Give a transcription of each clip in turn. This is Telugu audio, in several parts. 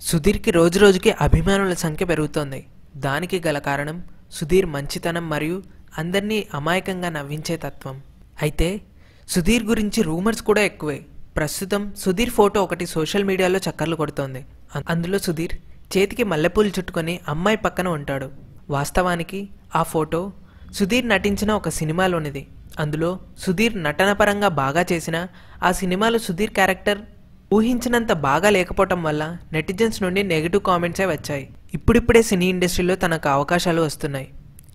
సుధీర్కి రోజురోజుకి అభిమానుల సంఖ్య పెరుగుతోంది. దానికి గల కారణం సుధీర్ మంచితనం మరియు అందరినీ అమాయకంగా నవ్వించే తత్వం. అయితే సుధీర్ గురించి రూమర్స్ కూడా ఎక్కువే. ప్రస్తుతం సుధీర్ ఫోటో ఒకటి సోషల్ మీడియాలో చక్కర్లు కొడుతోంది. అందులో సుధీర్ చేతికి మల్లెపూలు చుట్టుకొని అమ్మాయి పక్కన ఉంటాడు. వాస్తవానికి ఆ ఫోటో సుధీర్ నటించిన ఒక సినిమాలోనిది. అందులో సుధీర్ నటన పరంగా బాగా చేసిన ఆ సినిమాలో సుధీర్ క్యారెక్టర్ ఊహించినంత బాగా లేకపోవటం వల్ల నెటిజన్స్ నుండి నెగిటివ్ కామెంట్సే వచ్చాయి. ఇప్పుడిప్పుడే సినీ ఇండస్ట్రీలో తనకు అవకాశాలు వస్తున్నాయి.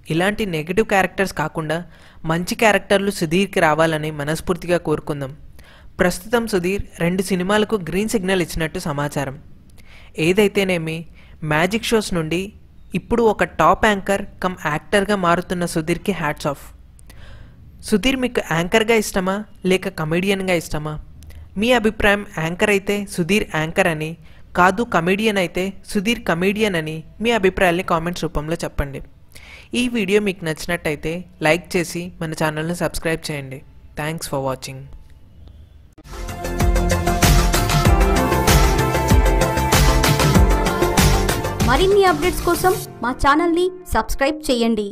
ఇలాంటి నెగిటివ్ క్యారెక్టర్స్ కాకుండా మంచి క్యారెక్టర్లు సుధీర్కి రావాలని మనస్ఫూర్తిగా కోరుకుందాం. ప్రస్తుతం సుధీర్ రెండు సినిమాలకు గ్రీన్ సిగ్నల్ ఇచ్చినట్టు సమాచారం. ఏదైతేనేమి మ్యాజిక్ షోస్ నుండి ఇప్పుడు ఒక టాప్ యాంకర్ కమ్ యాక్టర్గా మారుతున్న సుధీర్కి హ్యాట్స్ ఆఫ్. సుధీర్ మీకు యాంకర్గా ఇష్టమా లేక కమెడియన్గా ఇష్టమా? మీ అభిప్రాయం యాంకర్ అయితే సుధీర్ యాంకర్ అని కాదు కమెడియన్ అయితే సుధీర్ కమెడియన్ అని మీ అభిప్రాయాల్ని కామెంట్స్ రూపంలో చెప్పండి. ఈ వీడియో మీకు నచ్చినట్టయితే లైక్ చేసి మన ఛానల్ని సబ్స్క్రైబ్ చేయండి. Thanks for watching. మరిన్ని అప్డేట్స్ కోసం మా ఛానల్ని సబ్స్క్రైబ్ చేయండి.